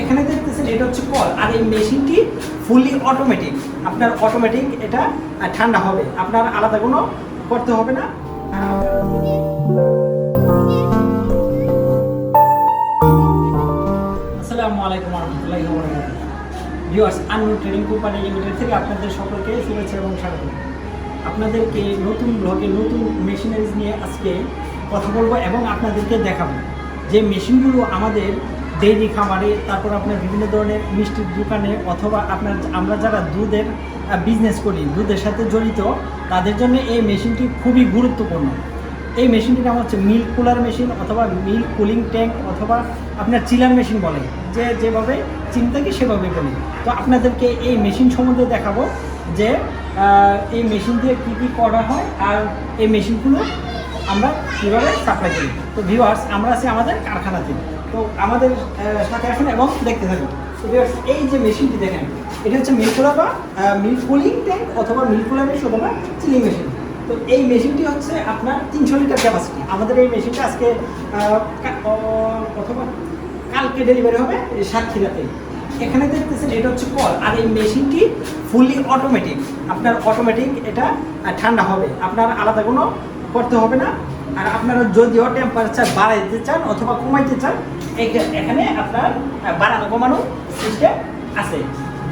এখানে দেখতেছেন এটা হচ্ছে কল, আর এই মেশিনটি ফুললি অটোমেটিক আপনার অটোমেটিক এটা ঠান্ডা হবে। আপনার আলাদা কোনো করতে হবে না। আসসালামু আলাইকুম রহমতুল্লাহি ভিউয়ার্স আনু ট্রেডিং কোম্পানি লিমিটেড থেকে আপনাদের সকলকে শুভেচ্ছা এবং স্বাগত। আপনাদেরকে নতুন ব্লগে নতুন মেশিনারিজ নিয়ে আজকে কথা বলব এবং আপনাদেরকে দেখাবো যে মেশিনগুলো আমাদের ডেইরি খামারে, তারপর আপনার বিভিন্ন ধরনের মিষ্টির দোকানে অথবা আপনার আমরা যারা দুধের বিজনেস করি, দুধের সাথে জড়িত, তাদের জন্য এই মেশিনটি খুবই গুরুত্বপূর্ণ। এই মেশিনটির নাম হচ্ছে মিল্ক কুলার মেশিন অথবা মিল্ক কুলিং ট্যাঙ্ক অথবা আপনার চিলার মেশিন বলে। যে যেভাবে চিন্তাকে সেভাবে বলি। তো আপনাদেরকে এই মেশিন সম্বন্ধে দেখাবো যে এই মেশিন দিয়ে কী কী করা হয় আর এই মেশিনগুলো আমরা কীভাবে সাপ্লাই করি। তো ভিউয়ার্স আমরা আছি আমাদের কারখানাতে। তো আমাদের সাথে আসুন এবং দেখতে থাকুন। এই যে মেশিনটি দেখেন, এটা হচ্ছে মিল্ক কুলার বা মিল্ক কুলিং ট্যাঙ্ক অথবা মিল্ক কুলার মেশিন অথবা চিলিং মেশিন তো এই মেশিনটি হচ্ছে আপনার তিনশো লিটার ক্যাপাসিটি আমাদের এই মেশিনটা আজকে অথবা কালকে ডেলিভারি হবে এই সাতক্ষীরাতে এখানে দেখতেছেন, এটা হচ্ছে কল। আর এই মেশিনটি ফুললি অটোমেটিক আপনার অটোমেটিক এটা ঠান্ডা হবে। আপনার আলাদা কোনো করতে হবে না। আর আপনারা যদিও টেম্পারেচার বাড়াইতে চান অথবা কমাইতে চান এখানে আপনার বাড়ানো কমানো সিস্টেম আছে।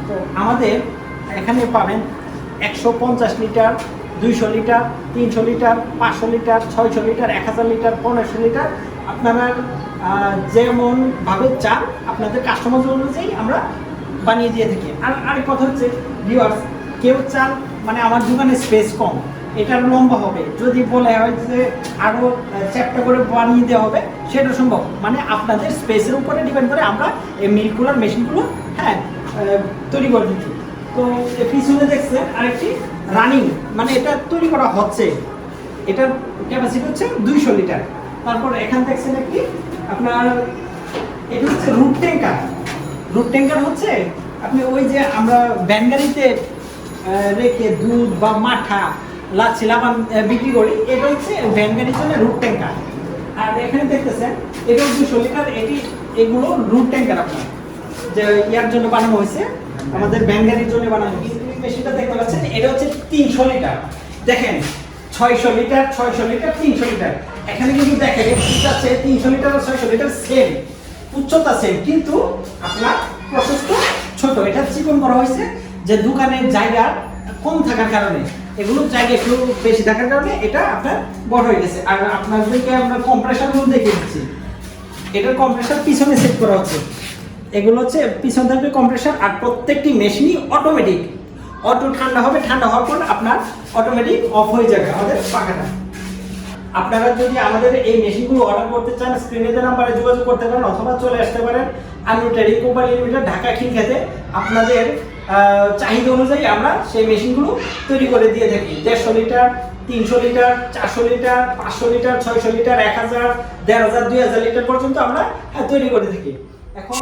তো আমাদের এখানে পাবেন একশো পঞ্চাশ লিটার, দুইশো লিটার, তিনশো লিটার, পাঁচশো লিটার, ছয়শো লিটার, এক হাজার লিটার, পনেরোশো লিটার। আপনারা যেমনভাবে চান, আপনাদের কাস্টমার অনুযায়ী আমরা বানিয়ে দিয়ে থাকি। আর আরেক কথা হচ্ছে ভিউয়ার্স কেউ চান মানে আমার দোকানে স্পেস কম। এটার লম্বা হবে। যদি বলে হয় যে আরও চ্যাপ্টা করে বানিয়ে দেওয়া হবে সেটা সম্ভব। মানে আপনাদের স্পেসের উপরে ডিপেন্ড করে আমরা এই মিল্কুলার মেশিনগুলো হ্যাঁ তৈরি করে দিচ্ছি। তো পিছনে দেখছেন আরেকটি রানিং মানে এটা তৈরি করা হচ্ছে। এটার ক্যাপাসিটি হচ্ছে দুইশো লিটার তারপর এখান দেখছেন একটি আপনার এটা হচ্ছে রুট ট্যাঙ্কার রুট ট্যাঙ্কার হচ্ছে আপনি ওই যে আমরা ব্যানগাড়িতে আহ, রেখে দুধ বা মাঠা লাচ্ছি লাবান বিক্রি করি। এটা হচ্ছে ব্যানগাড়ির জন্য রুট ট্যাঙ্কার আর এখানে দেখতেছেন, এটা দুশো লিটার এটি, এগুলো রুট ট্যাঙ্কার আপনার, যে ইয়ার জন্য বানানো হয়েছে, আমাদের ব্যাঙ্গারির জন্য বানানো হয়েছে। মেশিনটা দেখতে পাচ্ছেন, এটা হচ্ছে তিনশো লিটার। দেখেন, ছয়শো লিটার ছয়শো লিটার, তিনশো লিটার। এখানে কিন্তু দেখেন আছে, তিনশো লিটার ছয়শো লিটার সেম উচ্চতা সেম কিন্তু আপনার প্রশস্ত ছোট, এটা চিকন করা হয়েছে, যে দোকানের জায়গা কম থাকার কারণে, এগুলো জায়গা একটু বেশি থাকার কারণে এটা আপনার বড় হয়ে গেছে। আর আপনাদেরকে আমরা কম্প্রেশনগুলো দেখে দিচ্ছি এটার কম্প্রেসার পিছনে সেট করা হচ্ছে। এগুলো হচ্ছে পিছন থাকবে কম্প্রেসার আর প্রত্যেকটি মেশিনই অটোমেটিক অটো ঠান্ডা হবে, ঠান্ডা হওয়ার পর আপনার অটোমেটিক অফ হয়ে যাবে আমাদের পাখাটা। আপনারা যদি আমাদের এই মেশিনগুলো অর্ডার করতে চান স্ক্রিনে দেওয়া নাম্বারে যোগাযোগ করতে পারেন অথবা চলে আসতে পারেন। Anu trading company limited Dhaka খিলখাতে। আপনাদের চাহিদা অনুযায়ী আমরা সেই মেশিনগুলো তৈরি করে দিয়ে থাকি। দেড়শো লিটার তিনশো লিটার চারশো লিটার পাঁচশো লিটার ছয়শো লিটার এক হাজার দেড় হাজার দুই হাজার লিটার পর্যন্ত আমরা হ্যাঁ, তৈরি করে থাকি। এখন